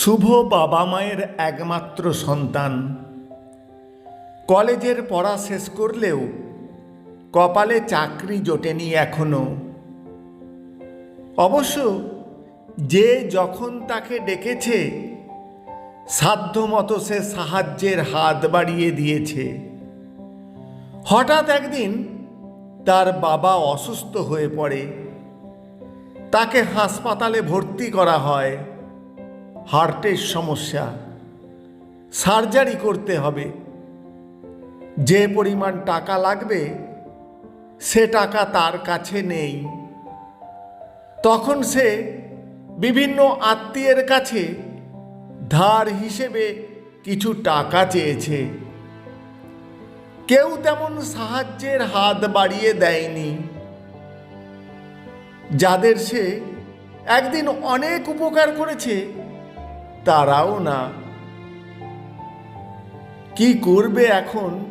শুভ বাবা মায়ের একমাত্র সন্তান। কলেজের পড়া শেষ করলেও কপালে চাকরি জোটেনি এখনও। অবশ্য যে যখন তাকে ডেকেছে, সাধ্যমতো সে সাহায্যের হাত বাড়িয়ে দিয়েছে। হঠাৎ একদিন তার বাবা অসুস্থ হয়ে পড়ে। তাকে হাসপাতালে ভর্তি করা হয়। হার্টের সমস্যা, সার্জারি করতে হবে। যে পরিমাণ টাকা লাগবে, সে টাকা তার কাছে নেই। তখন সে বিভিন্ন আত্মীয়ের কাছে ধার হিসেবে কিছু টাকা চেয়েছে। কেউ তেমন সাহায্যের হাত বাড়িয়ে দেয়নি। যাদের সে একদিন অনেক উপকার করেছে তারাও না। কি করবে এখন?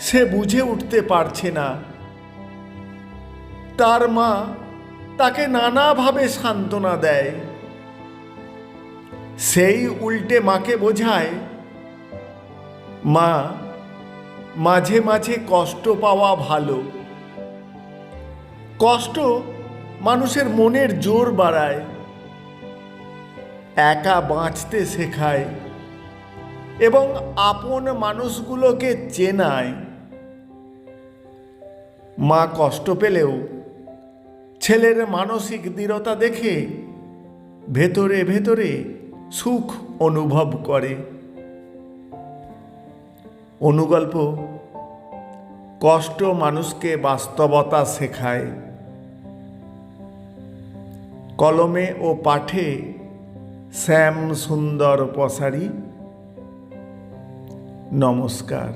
সে বুঝে উঠতে পারছে না। তার মা তাকে নানাভাবে সান্ত্বনা দেয়। সেই উল্টে মাকে বোঝায়, মা, মাঝে মাঝে কষ্ট পাওয়া ভালো। কষ্ট মানুষের মনের জোর বাড়ায়। একা বাঁচতে শেখায় এবং আপন মানুষগুলোকে চেনায়। মা কষ্ট পেলেও ছেলের মানসিক দৃঢ়তা দেখে ভেতরে ভেতরে সুখ অনুভব করে। অনুগল্প, কষ্ট মানুষকে বাস্তবতা শেখায়। কলমে ও পাঠে শ্যাম সুন্দর পসারি নমস্কার।